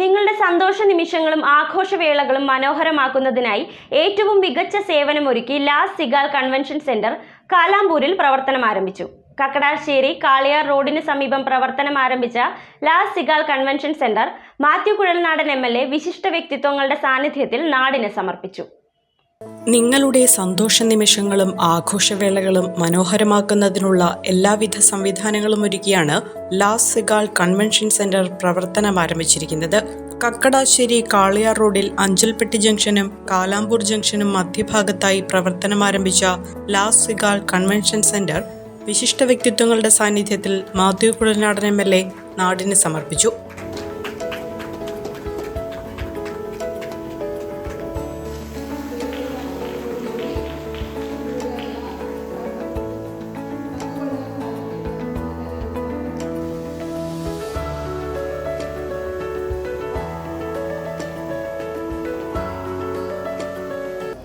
നിങ്ങളുടെ സന്തോഷ നിമിഷങ്ങളും ആഘോഷവേളകളും മനോഹരമാക്കുന്നതിനായി ഏറ്റവും മികച്ച സേവനമൊരുക്കി ലാസ് സിഗാൽ കൺവെൻഷൻ സെന്റർ കാലാമ്പൂരിൽ പ്രവർത്തനം ആരംഭിച്ചു. കക്കടാശ്ശേരി കാളിയാർ റോഡിന് സമീപം പ്രവർത്തനം ആരംഭിച്ച Las Sigal convention centre Mathew Kuzhalnadan A വിശിഷ്ട വ്യക്തിത്വങ്ങളുടെ സാന്നിധ്യത്തിൽ നാടിന് സമർപ്പിച്ചു. നിങ്ങളുടെ സന്തോഷ നിമിഷങ്ങളും ആഘോഷവേളകളും മനോഹരമാക്കുന്നതിനുള്ള എല്ലാവിധ സംവിധാനങ്ങളും ഒരുക്കിയാണ് ലാസ് സിഗാൾ കൺവെൻഷൻ സെന്റർ പ്രവർത്തനം ആരംഭിച്ചിരിക്കുന്നത്. കക്കടാശ്ശേരി കാളിയാർ റോഡിൽ അഞ്ചൽപ്പെട്ടി ജംഗ്ഷനും കാലാമ്പൂർ ജംഗ്ഷനും മധ്യഭാഗത്തായി പ്രവർത്തനം ആരംഭിച്ച ലാസ് സിഗാൾ കൺവെൻഷൻ സെന്റർ വിശിഷ്ട വ്യക്തിത്വങ്ങളുടെ സാന്നിധ്യത്തിൽ Mathew Kuzhalnadan M L A നാടിന് സമർപ്പിച്ചു.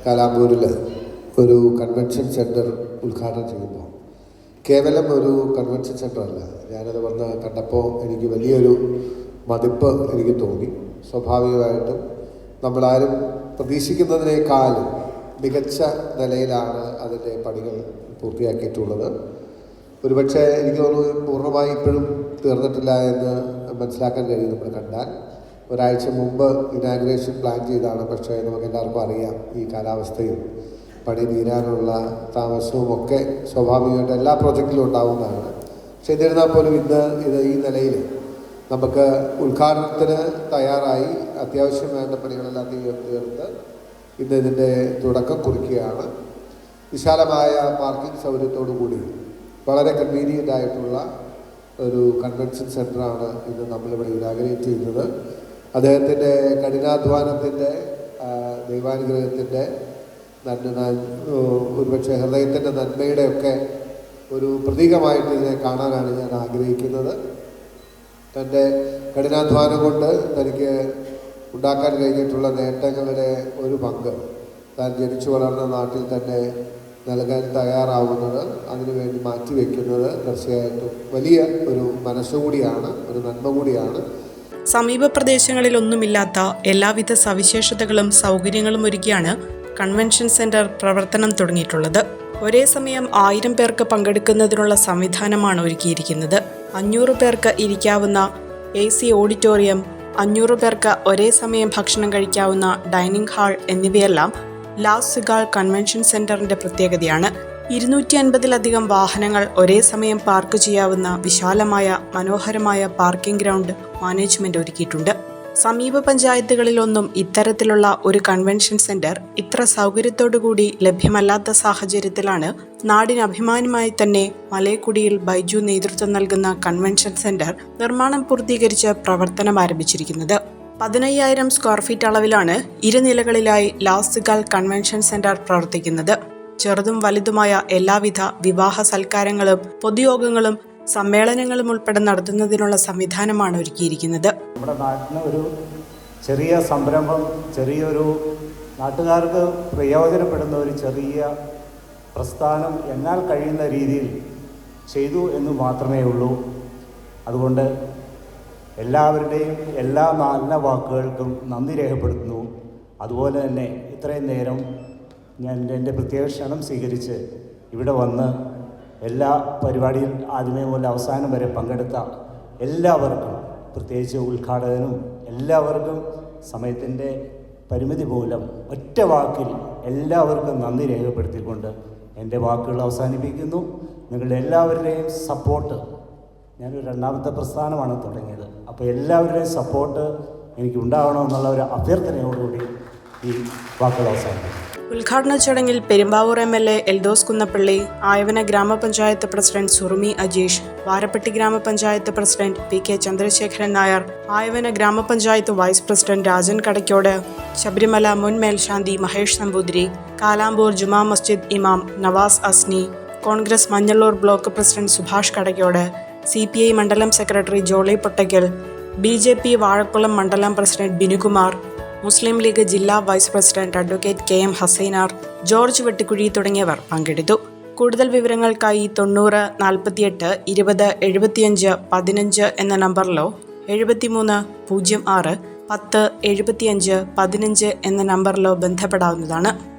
കാലാമ്പൂരിൽ ഒരു കൺവെൻഷൻ സെന്റർ ഉദ്ഘാടനം ചെയ്യുമ്പോൾ കേവലം ഒരു കൺവെൻഷൻ സെന്റർ അല്ല. ഞാനത് വന്ന് കണ്ടപ്പോൾ എനിക്ക് വലിയൊരു മതിപ്പ് എനിക്ക് തോന്നി. സ്വാഭാവികമായിട്ടും നമ്മളാരും പ്രതീക്ഷിക്കുന്നതിനേക്കാളും മികച്ച നിലയിലാണ് അതിന്റെ പണികൾ പൂർത്തിയാക്കിയിട്ടുള്ളത്. ഒരുപക്ഷെ എനിക്ക് തോന്നുന്നു പൂർണമായി ഇപ്പോഴും തീർന്നിട്ടില്ല എന്ന് മനസ്സിലാക്കാൻ കഴിയും നമ്മൾ കണ്ടാൽ. ഒരാഴ്ച മുമ്പ് ഇനാഗ്രേഷൻ പ്ലാൻ ചെയ്താണ് പക്ഷേ നമുക്ക് എല്ലാവർക്കും അറിയാം ഈ കാലാവസ്ഥയും പണി തീരാനുള്ള താമസവും ഒക്കെ സ്വാഭാവികമായിട്ട് എല്ലാ പ്രോജക്റ്റിലും ഉണ്ടാവുന്നതാണ്. പക്ഷേ എന്നിരുന്നാൽ പോലും ഇന്ന് ഇത് ഈ നിലയിൽ നമുക്ക് ഉദ്ഘാടനത്തിന് തയ്യാറായി അത്യാവശ്യം വേണ്ട പണികളെല്ലാം തീർത്ത് ഇന്ന് ഇതിന്റെ തുടക്കം കുറിക്കുകയാണ്. വിശാലമായ പാർക്കിംഗ് സൗകര്യത്തോടു കൂടി വളരെ കൺവീനിയന്റ് ആയിട്ടുള്ള ഒരു കൺവെൻഷൻ സെന്ററാണ് ഇന്ന് നമ്മളിവിടെ ഇനാഗ്രേറ്റ് ചെയ്യുന്നത്. അദ്ദേഹത്തിന്റെ കഠിനാധ്വാനത്തിന്റെ ദൈവാനുഗ്രഹത്തിന്റെ നന്മ ഒരുപക്ഷെ ഹൃദയത്തിന്റെ നന്മയുടെ ഒക്കെ ഒരു പ്രതീകമായിട്ട് ഇതിനെ കാണാനാണ് ഞാൻ ആഗ്രഹിക്കുന്നത്. തന്റെ കഠിനാധ്വാനം കൊണ്ട് തനിക്ക് ഉണ്ടാക്കാൻ കഴിഞ്ഞിട്ടുള്ള നേട്ടങ്ങളുടെ ഒരു പങ്ക് താൻ ജനിച്ചു വളർന്ന നാട്ടിൽ തന്നെ നൽകാൻ തയ്യാറാവുന്നത് അതിനുവേണ്ടി മാറ്റിവെക്കുന്നത് തീർച്ചയായിട്ടും വലിയ ഒരു മനസ്സുകൂടിയാണ് ഒരു നന്മ കൂടിയാണ് സമീപ പ്രദേശങ്ങളിലൊന്നുമില്ലാത്ത എല്ലാവിധ സവിശേഷതകളും സൗകര്യങ്ങളും ഒരുക്കിയാണ് കൺവെൻഷൻ സെന്റർ പ്രവർത്തനം തുടങ്ങിയിട്ടുള്ളത്. ഒരേ സമയം ആയിരം പേർക്ക് പങ്കെടുക്കുന്നതിനുള്ള സംവിധാനമാണ് ഒരുക്കിയിരിക്കുന്നത്. അഞ്ഞൂറ് പേർക്ക് ഇരിക്കാവുന്ന എ സി ഓഡിറ്റോറിയം അഞ്ഞൂറ് പേർക്ക് ഒരേ സമയം ഭക്ഷണം കഴിക്കാവുന്ന ഡൈനിങ് ഹാൾ എന്നിവയെല്ലാം ലാസ് സിഗാൾ കൺവെൻഷൻ സെന്ററിന്റെ പ്രത്യേകതയാണ്. ഇരുന്നൂറ്റി അൻപതിലധികം വാഹനങ്ങൾ ഒരേ സമയം പാർക്ക് ചെയ്യാവുന്ന വിശാലമായ മനോഹരമായ പാർക്കിംഗ് ഗ്രൗണ്ട് മാനേജ്മെന്റ് ഒരുക്കിയിട്ടുണ്ട്. സമീപ പഞ്ചായത്തുകളിലൊന്നും ഇത്തരത്തിലുള്ള ഒരു കൺവെൻഷൻ സെന്റർ ഇത്ര സൗകര്യത്തോടുകൂടി ലഭ്യമല്ലാത്ത സാഹചര്യത്തിലാണ് നാടിന് അഭിമാനമായി തന്നെ മലയക്കുടിയിൽ ബൈജു നേതൃത്വം നൽകുന്ന കൺവെൻഷൻ സെന്റർ നിർമ്മാണം പൂർത്തീകരിച്ച് പ്രവർത്തനം ആരംഭിച്ചിരിക്കുന്നത്. പതിനയ്യായിരം സ്ക്വയർ ഫീറ്റ് അളവിലാണ് ഇരുനിലകളിലായി ലാസ്തികാൽ കൺവെൻഷൻ സെന്റർ പ്രവർത്തിക്കുന്നത്. ചെറുതും വലുതുമായ എല്ലാവിധ വിവാഹ സൽക്കാരങ്ങളും പൊതുയോഗങ്ങളും സമ്മേളനങ്ങളും ഉൾപ്പെടെ നടത്തുന്നതിനുള്ള സംവിധാനമാണ് ഒരുക്കിയിരിക്കുന്നത്. നമ്മുടെ നാട്ടിന് ഒരു ചെറിയ സംരംഭം ചെറിയൊരു നാട്ടുകാർക്ക് പ്രയോജനപ്പെടുന്ന ഒരു ചെറിയ പ്രസ്ഥാനം എന്നാൽ കഴിയുന്ന രീതിയിൽ ചെയ്തു എന്ന് മാത്രമേ ഉള്ളൂ. അതുകൊണ്ട് എല്ലാവരുടെയും എല്ലാ നല്ല വാക്കുകൾക്കും നന്ദി രേഖപ്പെടുത്തുന്നു. അതുപോലെ തന്നെ ഇത്രയും നേരം ഞാൻ എന്റെ പ്രത്യേക ക്ഷണം സ്വീകരിച്ച് ഇവിടെ വന്ന് എല്ലാ പരിപാടിയിൽ ആദ്യമേ മുതൽ അവസാനം വരെ പങ്കെടുത്ത എല്ലാവർക്കും പ്രത്യേകിച്ച് ഉദ്ഘാടകനും എല്ലാവർക്കും സമയത്തിന്റെ പരിമിതി മൂലം ഒറ്റ വാക്കിൽ എല്ലാവർക്കും നന്ദി രേഖപ്പെടുത്തിക്കൊണ്ട് എന്റെ വാക്കുകൾ അവസാനിപ്പിക്കുന്നു. നിങ്ങളുടെ എല്ലാവരുടെയും സപ്പോർട്ട് ഞാനൊരു രണ്ടാമത്തെ പ്രസ്ഥാനമാണ് തുടങ്ങിയത്. അപ്പോൾ എല്ലാവരുടെയും സപ്പോർട്ട് എനിക്ക് ഉണ്ടാവണമെന്നുള്ള ഒരു അഭ്യർത്ഥനയോടുകൂടി ഉദ്ഘാടന ചടങ്ങിൽ Perumbavoor M L A Eldhose Kunnappilly Ayavana ഗ്രാമപഞ്ചായത്ത് പ്രസിഡന്റ് സുറുമി അജീഷ് വാരപ്പെട്ടി ഗ്രാമപഞ്ചായത്ത് president P K Chandrasekharan Nair Ayavana ഗ്രാമപഞ്ചായത്ത് വൈസ് പ്രസിഡന്റ് രാജൻ കടയ്ക്കോട് ശബരിമല മുൻ മേൽശാന്തി മഹേഷ് നമ്പൂതിരി കാലാമ്പൂർ ജുമാ മസ്ജിദ് ഇമാം Navas Asni Congress Manjalloor block president Subhash Kadaykode C P I മണ്ഡലം secretary Jolly Pottakkal B J P Vazhakulam മണ്ഡലം president Binukumar മുസ്ലിം league ജില്ലാ vice president advocate K M Hassainar George Vettikuzhy തുടങ്ങിയവർ പങ്കെടുത്തു. കൂടുതൽ വിവരങ്ങൾക്കായി തൊണ്ണൂറ് നാൽപ്പത്തിയെട്ട് ഇരുപത് എഴുപത്തിയഞ്ച് പതിനഞ്ച് എന്ന നമ്പറിലോ എഴുപത്തിമൂന്ന് പൂജ്യം ആറ് പത്ത് എഴുപത്തിയഞ്ച് പതിനഞ്ച് എന്ന നമ്പറിലോ ബന്ധപ്പെടാവുന്നതാണ്.